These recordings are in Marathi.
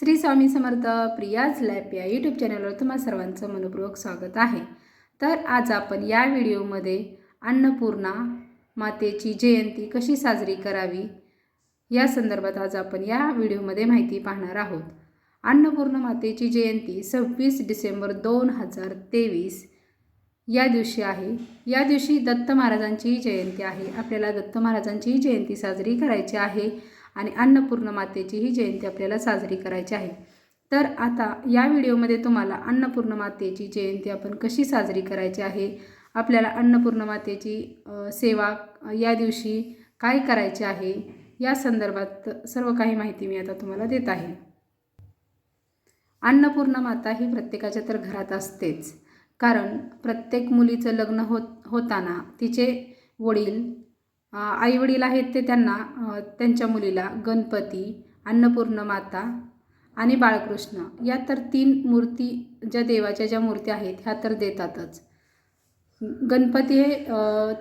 श्री स्वामी समर्थ प्रियाज लॅप या यूट्यूब चॅनलवर तुम्हा सर्वांचं मनपूर्वक स्वागत आहे. तर आज आपण या व्हिडिओमध्ये अन्नपूर्णा मातेची जयंती कशी साजरी करावी या संदर्भात आज आपण या व्हिडिओमध्ये माहिती पाहणार आहोत. अन्नपूर्णा मातेची जयंती सव्वीस डिसेंबर दोन हजार तेवीस या दिवशी आहे. या दिवशी दत्त महाराजांची जयंती आहे. आपल्याला दत्त महाराजांची जयंती साजरी करायची आहे. आणि अन्नपूर्ण मातेची ही जयंती आपल्याला साजरी करायची आहे. तर आता या व्हिडिओमध्ये तुम्हाला अन्नपूर्ण मातेची जयंती आपण कशी साजरी करायची आहे? आपल्याला अन्नपूर्ण मातेची सेवा या दिवशी काय करायचे आहे? या संदर्भात सर्व काही माहिती मी आता तुम्हाला देत आहे. अन्नपूर्णा माता ही प्रत्येकाच्या तर घरात असतेच. कारण प्रत्येक मुलीचं लग्न होत होताना तिचे वडील आईवडील आहेत ते त्यांना त्यांच्या मुलीला गणपती अन्नपूर्ण माता आणि बाळकृष्ण. या तर तीन मूर्ती ज्या देवाच्या ज्या मूर्ती आहेत ह्या तर देतातच. गणपती हे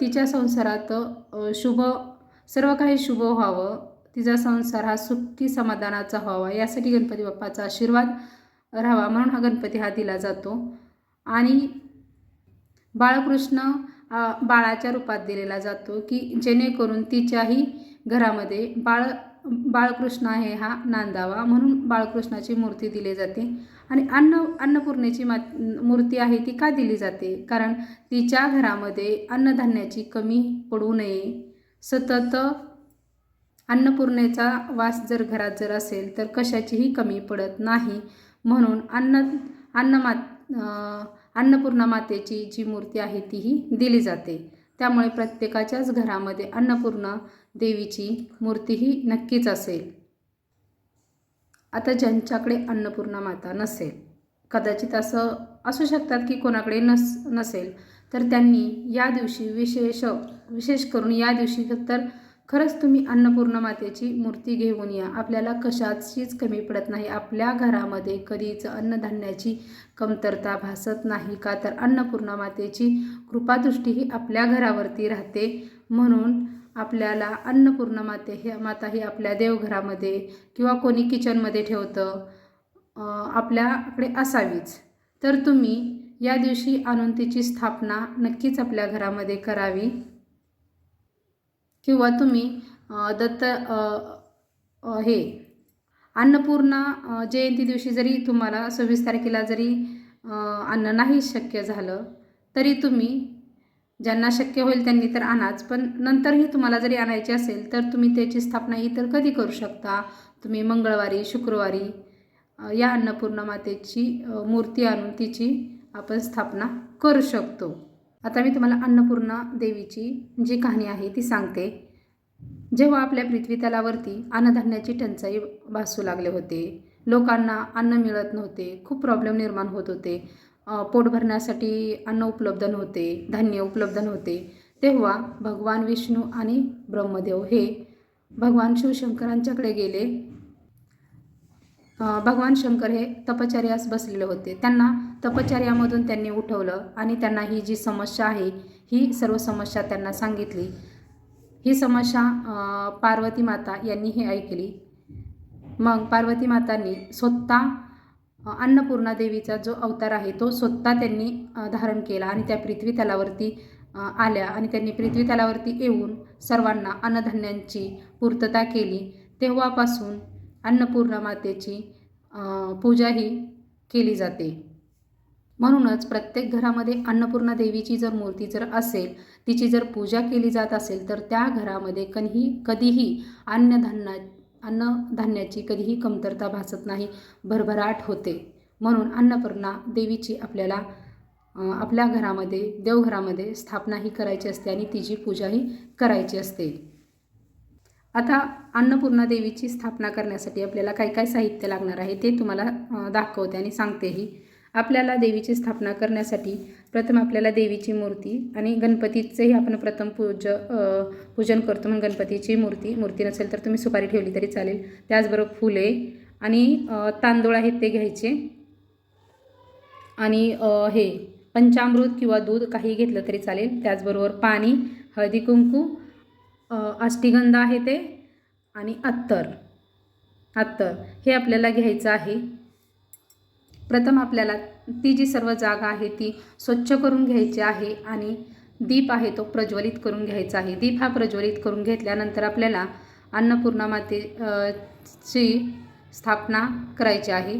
तिच्या संसारात शुभ सर्व काही शुभ व्हावं तिचा संसार हा सुखी समाधानाचा व्हावा यासाठी गणपती बाप्पाचा आशीर्वाद राहावा म्हणून हा गणपती हा दिला जातो. आणि बाळकृष्ण बाळाच्या रूपात दिलेला जातो की जेणेकरून तिच्याही घरामध्ये बाळ बाळकृष्ण आहे हा नांदावा म्हणून बाळकृष्णाची मूर्ती दिली जाते. आणि अन्न अन्नपूर्णेची मा मूर्ती आहे ती का दिली जाते? कारण तिच्या घरामध्ये अन्नधान्याची कमी पडू नये. सतत अन्नपूर्णेचा वास जर घरात जर असेल तर कशाचीही कमी पडत नाही. म्हणून अन्न अन्नमात अं, अन्नपूर्णा मातेची जी मूर्ती आहे तीही दिली जाते. त्यामुळे प्रत्येकाच्याच घरामध्ये अन्नपूर्णा देवीची मूर्ती ही नक्कीच असेल. आता ज्यांच्याकडे अन्नपूर्णा माता नसेल कदाचित असं असू शकतात की कोणाकडे नस नसेल तर त्यांनी या दिवशी विशेष विशेष करून या दिवशी तर खरंच तुम्ही अन्नपूर्णा मातेची मूर्ती घेऊन या. आपल्याला कशाचीच कमी पडत नाही. आपल्या घरामध्ये कधीच अन्नधान्याची कमतरता भासत नाही का? तर अन्नपूर्णा मातेची कृपादृष्टी ही आपल्या घरावरती राहते. म्हणून आपल्याला अन्नपूर्णा माते हे माता ही आपल्या देवघरामध्ये किंवा कोणी किचनमध्ये ठेवतं आपल्याकडे असावीच. तर तुम्ही या दिवशी आणून तिची स्थापना नक्कीच आपल्या घरामध्ये करावी. किंवा तुम्ही दत्त हे अन्नपूर्णा जयंती दिवशी जरी तुम्हाला सव्वीस तारखेला जरी अन्न नाही शक्य झालं तरी तुम्ही ज्यांना शक्य होईल त्यांनी तर आणाच पण नंतरही तुम्हाला जरी आणायची असेल तर तुम्ही त्याची स्थापना इतर कधी करू शकता? तुम्ही मंगळवारी शुक्रवारी या अन्नपूर्णा मातेची मूर्ती आणून तिची आपण स्थापना करू शकतो. आता मी तुम्हाला अन्नपूर्णा देवीची जी कहाणी आहे ती सांगते. जेव्हा आपल्या पृथ्वी तलावरती अन्नधान्याची टंचाई भासू लागले होते लोकांना अन्न मिळत नव्हते खूप प्रॉब्लेम निर्माण होत होते. पोट भरण्यासाठी अन्न उपलब्ध नव्हते धान्य उपलब्ध नव्हते. तेव्हा भगवान विष्णू आणि ब्रह्मदेव हे भगवान शिवशंकरांच्याकडे गेले. भगवान शंकर हे तपचर्यास बसलेले होते. त्यांना तपचर्यामधून त्यांनी उठवलं आणि त्यांना ही जी समस्या आहे ही सर्व समस्या त्यांना सांगितली. ही समस्या पार्वती माता यांनी ही ऐकली. मग पार्वती मातांनी स्वतः अन्नपूर्णा देवीचा जो अवतार आहे तो स्वतः त्यांनी धारण केला आणि त्या पृथ्वी तलावरती आल्या आणि त्यांनी पृथ्वी तलावरती येऊन सर्वांना अन्नधान्यांची पूर्तता केली. तेव्हापासून अन्नपूर्णा मातेची पूजाही पूजा ही केली जाते. म्हणूनच प्रत्येक घरामध्ये अन्नपूर्णा देवीची जर मूर्ती जर असेल तिची जर पूजा केली जात असेल तर त्या घरामध्ये कधीही कधीही अन्नधान्या अन्नधान्याची कधीही कमतरता भासत नाही भरभराट होते. म्हणून अन्नपूर्णा देवीची आपल्याला आपल्या घरामध्ये देवघरामध्ये स्थापनाही करायची असते आणि तिची पूजाही करायची असते. आता अन्नपूर्णा देवीची स्थापना करण्यासाठी आपल्याला काय काय साहित्य लागणार आहे ते तुम्हाला दाखवते आणि सांगतेही. आपल्याला देवीची स्थापना करण्यासाठी प्रथम आपल्याला देवीची मूर्ती आणि गणपतीचंही आपण प्रथम पूज पूजन करतो म्हणून गणपतीची मूर्ती. मूर्ती नसेल तर तुम्ही सुपारी ठेवली तरी चालेल. त्याचबरोबर फुले आणि तांदूळ आहेत ते घ्यायचे. आणि हे पंचामृत किंवा दूध काही घेतलं तरी चालेल. त्याचबरोबर पाणी हळदी कुंकू अ, अष्टीगंध आहे ते आणि अत्तर. अत्तर हे आपल्याला घ्यायचं आहे. प्रथम आपल्याला ती जी सर्व जागा आहे ती स्वच्छ करून घ्यायची आहे आणि दीप आहे तो प्रज्वलित करून घ्यायचा आहे. दीप हा प्रज्वलित करून घेतल्यानंतर आपल्याला अन्नपूर्णा माते ची स्थापना करायची आहे.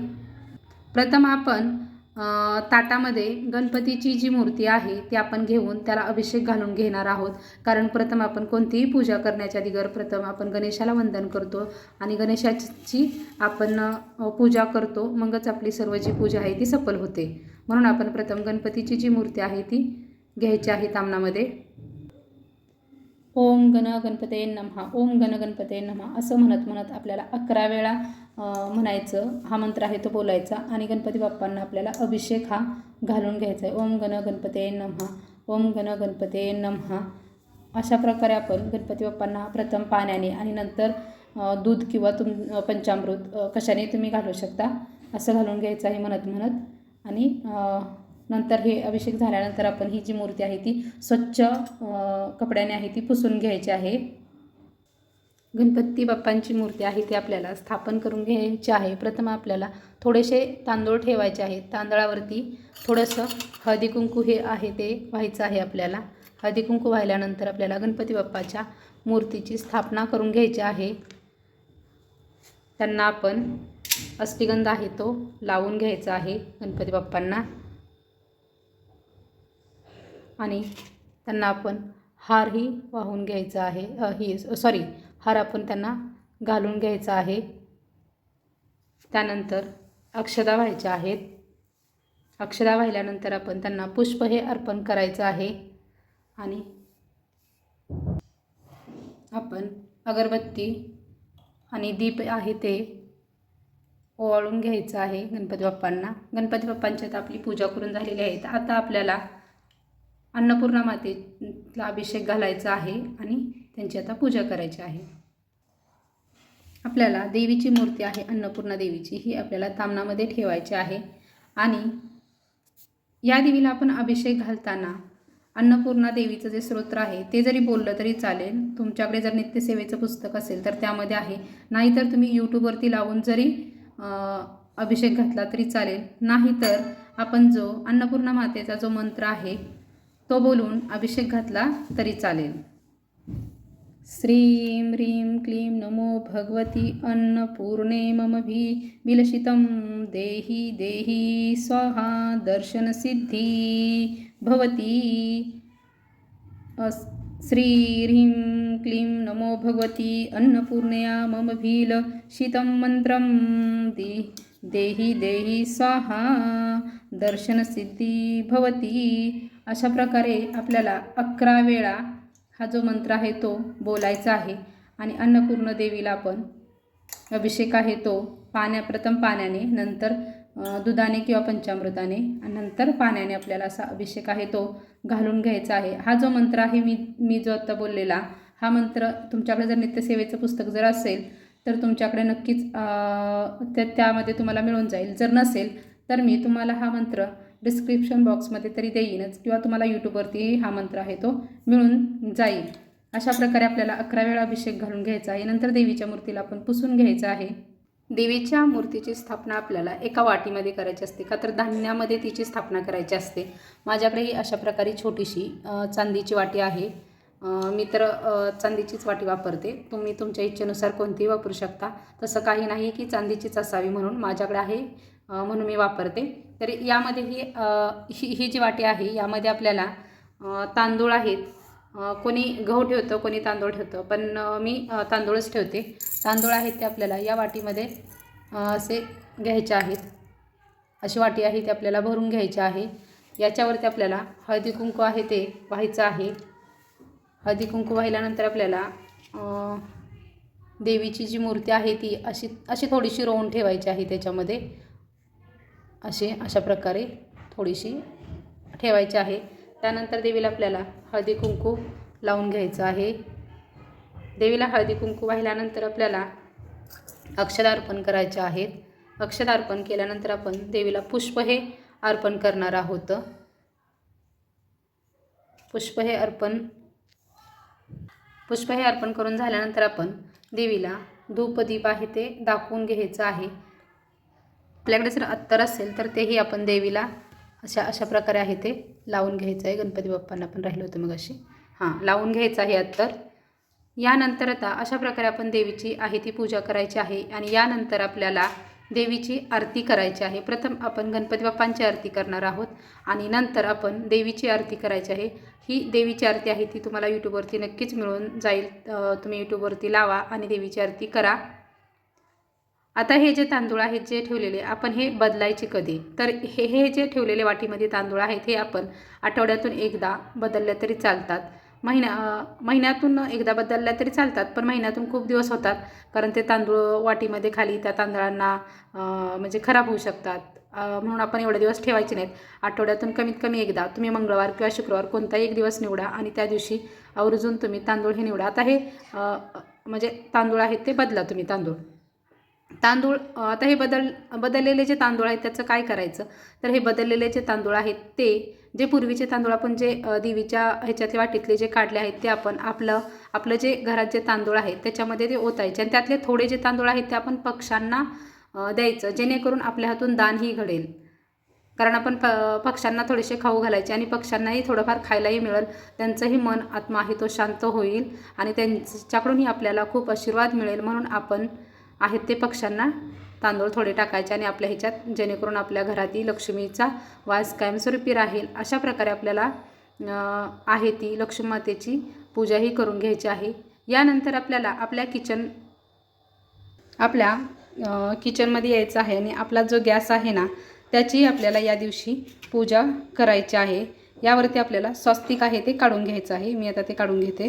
प्रथम आपण ताटामध्ये गणपतीची जी मूर्ती आहे ती आपण घेऊन त्याला अभिषेक घालून घेणार आहोत. कारण प्रथम आपण कोणतीही पूजा करण्याच्या दिगर प्रथम आपण गणेशाला वंदन करतो आणि गणेशाची आपण पूजा करतो. मगच आपली सर्व जी पूजा आहे ती सफल होते. म्हणून आपण प्रथम गणपतीची जी मूर्ती आहे ती घ्यायची आहे तामणामध्ये ओम गण गणपते नमहा ओम गण गणपते नमहा असं म्हणत म्हणत आपल्याला अकरा वेळा म्हणायचं हा मंत्र आहे तो बोलायचा आणि गणपती बाप्पांना आपल्याला अभिषेक हा घालून घ्यायचा आहे. ओम गण गणपते नमहा ओम गण गणपते नमहा. अशा प्रकारे आपण गणपती बाप्पांना प्रथम पाण्याने आणि नंतर दूध किंवा तुम पंचामृत कशाने तुम्ही घालू शकता असं घालून घ्यायचं आहे म्हणत म्हणत. आणि नंतर हे अभिषेक झाल्यानंतर आपण ही जी मूर्ती आहे ती स्वच्छ कपड्याने आहे ती पुसून घ्यायची आहे. गणपती बाप्पांची मूर्ती आहे ती आपल्याला स्थापन करून घ्यायची आहे. प्रथम आपल्याला थोडेसे तांदूळ ठेवायचे आहेत. तांदळावरती थोडंसं हळदी कुंकू हे आहे ते व्हायचं आहे आपल्याला. हळदी कुंकू व्हायल्यानंतर आपल्याला गणपती बाप्पाच्या मूर्तीची स्थापना करून घ्यायची आहे. त्यांना आपण अष्टीगंध आहे तो लावून घ्यायचा आहे गणपती बाप्पांना. आणि त्यांना आपण हारही वाहून घ्यायचा आहे ही सॉरी हार आपण त्यांना घालून घ्यायचा आहे. त्यानंतर अक्षदा व्हायच्या आहेत. अक्षदा वाहिल्यानंतर आपण त्यांना पुष्प हे अर्पण करायचं आहे. आणि आपण अगरबत्ती आणि दीप आहे ते ओवाळून घ्यायचं आहे गणपती बाप्पांना. गणपती बाप्पांच्यात आपली पूजा करून झालेली आहे. तर आता आपल्याला अन्नपूर्णा मातेला अभिषेक घालायचा आहे आणि त्यांची आता पूजा करायची आहे. आपल्याला देवीची मूर्ती आहे अन्नपूर्णा देवीची ही आपल्याला तामणामध्ये ठेवायची आहे. आणि या देवीला आपण अभिषेक घालताना अन्नपूर्णा देवीचं जे स्तोत्र आहे ते जरी बोललं तरी चालेल. तुमच्याकडे जर नित्यसेवेचं पुस्तक असेल तर त्यामध्ये आहे. नाहीतर तुम्ही यूट्यूबवरती लावून जरी अभिषेक घातला तरी चालेल. नाहीतर आपण जो अन्नपूर्णा मातेचा जो मंत्र आहे तो बोलून अभिषेक घातला तरी चालेल. श्रीं ह्रीं क्लीं नमो भगवती अन्नपूर्णे मम भी विलसितं देहि देहि स्वाहा दर्शनसिद्धी भवती। अस् श्री ह्रीं क्लीं नमो भगवती अन्नपूर्णया मम भीलसितं मन्त्रं दे देहि देही स्वाहा दर्शनसिद्धी भवती. अशा प्रकारे आपल्याला अकरा वेळा हा जो मंत्र आहे तो बोलायचा आहे. आणि अन्नपूर्ण देवीला आपण अभिषेक आहे तो पाण्या प्रथम पाण्याने नंतर दुधाने किंवा पंचामृताने आणि नंतर पाण्याने आपल्याला असा अभिषेक आहे तो घालून घ्यायचा आहे. हा जो मंत्र आहे मी मी जो आत्ता बोललेला हा मंत्र तुमच्याकडे जर नित्यसेवेचं पुस्तक जर असेल तर तुमच्याकडे नक्कीच त्या त्यामध्ये तुम्हाला मिळून जाईल. जर नसेल तर मी तुम्हाला हा मंत्र डिस्क्रिप्शन बॉक्समध्ये तरी देईनच किंवा तुम्हाला यूट्यूबवरती हा मंत्र आहे तो मिळून जाईल. अशा प्रकारे आपल्याला अकरा वेळा अभिषेक घालून घ्यायचा आहे. नंतर देवीच्या मूर्तीला आपण पुसून घ्यायचं आहे. देवीच्या मूर्तीची स्थापना आपल्याला एका वाटीमध्ये करायची असते का? तर धान्यामध्ये तिची स्थापना करायची असते. माझ्याकडे ही अशा प्रकारे छोटीशी चांदीची वाटी आहे. मी तर चांदीचीच वाटी वापरते. तुम्ही तुमच्या इच्छेनुसार कोणतीही वापरू शकता. तसं काही नाही की चांदीचीच असावी म्हणून माझ्याकडे आहे म्हणून मी वापरते. तर यामध्ये ही ही ही जी वाटी आहे यामध्ये आपल्याला तांदूळ आहेत. कोणी गहू ठेवतं कोणी तांदूळ ठेवतं. पण मी तांदूळच ठेवते. तांदूळ आहेत ते आपल्याला या वाटीमध्ये असे घ्यायचे आहेत. अशी वाटी आहे ती आपल्याला भरून घ्यायची आहे. याच्यावरती आपल्याला हळदी कुंकू आहे ते व्हायचं आहे. हळदी कुंकू वाहिल्यानंतर आपल्याला देवीची जी मूर्ती आहे ती अशी अशी थोडीशी रोवून ठेवायची आहे त्याच्यामध्ये. असे अशा प्रकारे थोडीशी ठेवायची आहे. त्यानंतर देवीला आपल्याला हळदी कुंकू लावून घ्यायचं आहे. देवीला हळदी कुंकू वाहिल्यानंतर आपल्याला अक्षदा अर्पण करायचे आहेत अक्षदा अर्पण केल्यानंतर आपण देवीला पुष्प हे अर्पण करणार आहोत. पुष्प हे अर्पण पुष्प हे अर्पण करून झाल्यानंतर आपण देवीला धूपदीप आहे ते दाखवून घ्यायचं आहे. आपल्याकडे जर अत्तर असेल तर तेही आपण देवीला अशा अशा प्रकारे आहे ते लावून घ्यायचं आहे. गणपती बाप्पांना पण राहिलं होतं मग अशी हां लावून घ्यायचं आहे अत्तर. यानंतर आता अशा प्रकारे आपण देवीची आहे ती पूजा करायची आहे आणि यानंतर आपल्याला देवीची आरती करायची आहे. प्रथम आपण गणपती बाप्पांची आरती करणार आहोत आणि नंतर आपण देवीची आरती करायची आहे. ही देवीची आरती आहे ती तुम्हाला यूट्यूबवरती नक्कीच मिळून जाईल. तुम्ही यूट्यूबवरती लावा आणि देवीची आरती करा. आता हे जे तांदूळ आहेत जे ठेवलेले आपण हे बदलायचे कधी? तर हे हे जे ठेवलेले वाटीमध्ये तांदूळ आहेत हे आपण आठवड्यातून एकदा बदलले तरी चालतात. महिन्या महिन्यातून एकदा बदलल्या तरी चालतात पण महिन्यातून खूप दिवस होतात. कारण ते तांदूळ वाटीमध्ये खाली त्या तांदळांना म्हणजे खराब होऊ शकतात. म्हणून आपण एवढे दिवस ठेवायचे नाहीत. आठवड्यातून कमीत कमी एकदा. तुम्ही मंगळवार किंवा शुक्रवार कोणताही एक दिवस निवडा आणि त्या दिवशी आवर्जून तुम्ही तांदूळ हे निवडा. आता हे म्हणजे तांदूळ आहेत ते बदला तुम्ही तांदूळ. तांदूळ आता हे बदल बदललेले जे तांदूळ आहेत त्याचं काय करायचं? तर हे बदललेले जे तांदूळ आहेत ते जे पूर्वीचे तांदूळ आपण जे देवीच्या ह्याच्यातले वाटीतले जे काढले आहेत ते आपण आपलं आपलं जे घरात जे तांदूळ आहेत त्याच्यामध्ये ते ओतायचे. आणि त्यातले थोडे जे तांदूळ आहेत ते आपण पक्ष्यांना द्यायचं जेणेकरून आपल्या हातून दानही घडेल. कारण आपण प पक्ष्यांना थोडेसे खाऊ घालायचे आणि पक्ष्यांनाही थोडंफार खायलाही मिळेल. त्यांचंही मन आत्मा आहे तो शांत होईल आणि त्यांच्याकडूनही आपल्याला खूप आशीर्वाद मिळेल. म्हणून आपण आहेत ते पक्ष्यांना. तांदूळ थोडे टाकायचे आणि आपल्या ह्याच्यात जेणेकरून आपल्या घरातील लक्ष्मीचा वास कायमस्वरूपी राहील. अशा प्रकारे आपल्याला आहे ती लक्ष्मी मातेची पूजाही करून घ्यायची आहे. यानंतर आपल्याला आपल्या किचन आपल्या किचनमध्ये यायचं आहे आणि आपला जो गॅस आहे ना त्याची आपल्याला या दिवशी पूजा करायची आहे. यावरती आपल्याला स्वस्तिक आहे ते काढून घ्यायचं आहे. मी आता ते काढून घेते.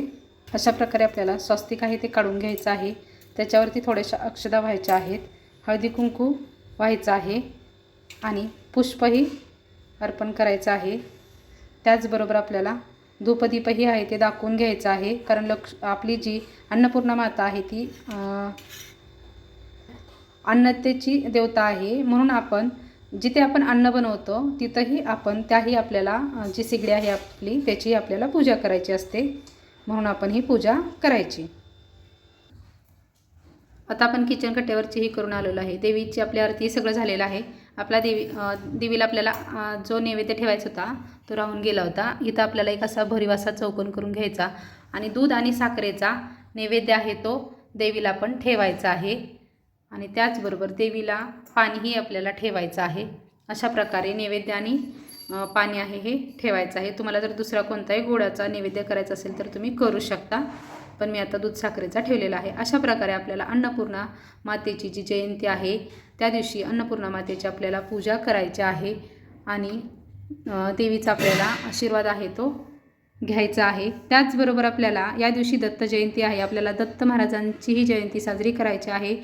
अशा प्रकारे आपल्याला स्वस्तिक आहे ते काढून घ्यायचं आहे. त्याच्यावरती थोड्याशा अक्षदा व्हायच्या आहेत. हळदी कुंकू व्हायचं आहे. आणि पुष्पही अर्पण करायचं आहे. त्याचबरोबर आपल्याला धूपदीपही आहे ते दाखवून घ्यायचं आहे. कारण लक्ष आपली जी अन्नपूर्णा माता आहे ती अन्नतेची देवता आहे. म्हणून आपण जिथे आपण अन्न बनवतो तिथंही आपण त्याही आपल्याला जी सिगडी आहे आपली त्याची आपल्याला पूजा करायची असते. म्हणून आपण ही पूजा करायची. आता आपण किचन कट्ट्यावरचीही करून आलेलो आहे. देवीची आपल्या आरती सगळं झालेलं आहे. आपला देवी देवीला आपल्याला जो नैवेद्य ठेवायचा होता तो राहून गेला होता. इथं आपल्याला एक असा भरीवासा चौकोन करून घ्यायचा आणि दूध आणि साखरेचा नैवेद्य आहे तो देवीला पण ठेवायचा आहे. आणि त्याचबरोबर देवीला पाणीही आपल्याला ठेवायचं आहे. अशा प्रकारे नैवेद्य आणि पाणी आहे हे ठेवायचं आहे. तुम्हाला जर दुसरा कोणताही गोडाचा नैवेद्य करायचा असेल तर तुम्ही करू शकता. पण मी आता दूध साखरेचा ठेवलेला आहे. अशा प्रकारे आपल्याला अन्नपूर्णा मातेची जी जयंती आहे त्या दिवशी अन्नपूर्णा मातेची आपल्याला पूजा करायची आहे आणि देवीचा आपल्याला आशीर्वाद आहे तो घ्यायचा आहे. त्याचबरोबर आपल्याला या दिवशी दत्त जयंती आहे. आपल्याला दत्त महाराजांचीही जयंती साजरी करायची आहे.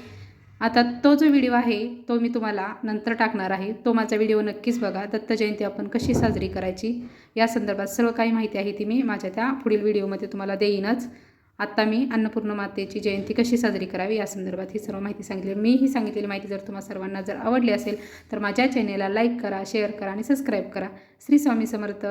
आता तो जो व्हिडिओ आहे तो मी तुम्हाला नंतर टाकणार आहे. तो माझा व्हिडिओ नक्कीच बघा. दत्त जयंती आपण कशी साजरी करायची या संदर्भात सर्व काही माहिती आहे ती मी माझ्या त्या पुढील व्हिडिओमध्ये तुम्हाला देईनच. आत्ता मी अन्नपूर्ण मातेची जयंती कशी साजरी करावी या संदर्भात ही सर्व माहिती सांगितली. मी ही सांगितलेली माहिती जर तुम्हा सर्वांना जर आवडली असेल तर माझ्या चॅनेलला लाईक करा शेअर करा आणि सबस्क्राईब करा. श्री स्वामी समर्थ.